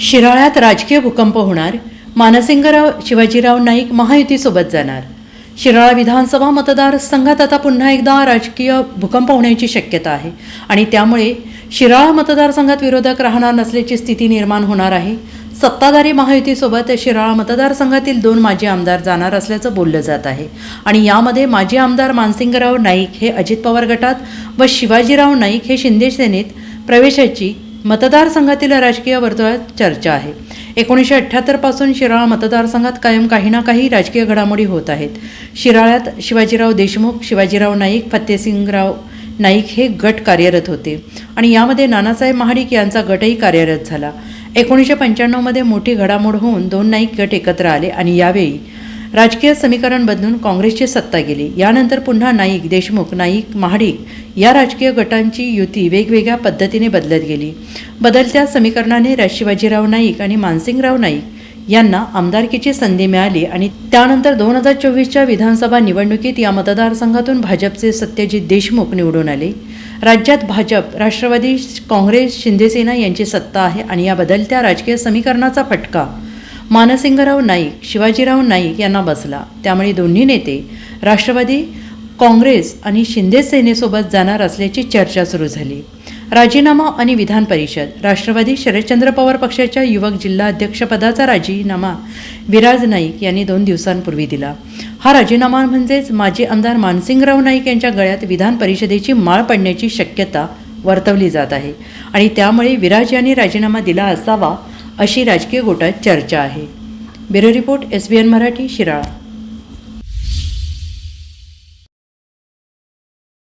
शिराळ्यात राजकीय भूकंप होणार मानसिंगराव शिवाजीराव नाईक महायुतीसोबत जाणार. शिराळा विधानसभा मतदारसंघात आता पुन्हा एकदा राजकीय भूकंप होण्याची शक्यता आहे आणि त्यामुळे शिराळा मतदारसंघात विरोधक राहणार नसल्याची स्थिती निर्माण होणार आहे. सत्ताधारी महायुतीसोबत शिराळा मतदारसंघातील दोन माजी आमदार जाणार असल्याचं बोललं जात आहे आणि यामध्ये माजी आमदार मानसिंगराव नाईक हे अजित पवार गटात व शिवाजीराव नाईक हे शिंदे सेनेत प्रवेशाची मतदारसंघातील राजकीय वर्तुळात चर्चा आहे. एकोणीसशे अठ्ठ्याहत्तरपासून शिराळा मतदारसंघात कायम काही ना काही राजकीय घडामोडी होत आहेत. शिराळ्यात शिवाजीराव देशमुख शिवाजीराव नाईक फत्तेसिंगराव नाईक हे गट कार्यरत होते आणि यामध्ये नानासाहेब महाडिक यांचा गटही कार्यरत झाला. एकोणीसशे पंच्याण्णवमध्ये मोठी घडामोड होऊन दोन नाईक गट एकत्र आले आणि यावेळी राजकीय समीकरण बदलून काँग्रेसची सत्ता गेली. यानंतर पुन्हा नाईक देशमुख नाईक महाडिक या राजकीय गटांची युती वेगवेगळ्या पद्धतीने बदलत गेली. बदलत्या समीकरणाने शिवाजीराव नाईक आणि मानसिंगराव नाईक यांना आमदारकीची संधी मिळाली आणि त्यानंतर दोन हजार चोवीसच्या विधानसभा निवडणुकीत या मतदारसंघातून भाजपचे सत्यजित देशमुख निवडून आले. राज्यात भाजप राष्ट्रवादी काँग्रेस शिंदेसेना यांची सत्ता आहे आणि या बदलत्या राजकीय समीकरणाचा फटका मानसिंगराव नाईक शिवाजीराव नाईक यांना बसला. त्यामुळे दोन्ही नेते राष्ट्रवादी काँग्रेस आणि शिंदे सेनेसोबत जाणार असल्याची चर्चा सुरू झाली. राजीनामा आणि विधान परिषद राष्ट्रवादी शरदचंद्र पवार पक्षाच्या युवक जिल्हा अध्यक्षपदाचा राजीनामा विराज नाईक यांनी दोन दिवसांपूर्वी दिला. हा राजीनामा म्हणजेच माजी आमदार मानसिंगराव नाईक यांच्या गळ्यात विधान परिषदेची माळ पडण्याची शक्यता वर्तवली जात आहे आणि त्यामुळे विराज यांनी राजीनामा दिला असावा अशी राजकीय गोटात चर्चा आहे. Bureau report S B N Marathi Shirala.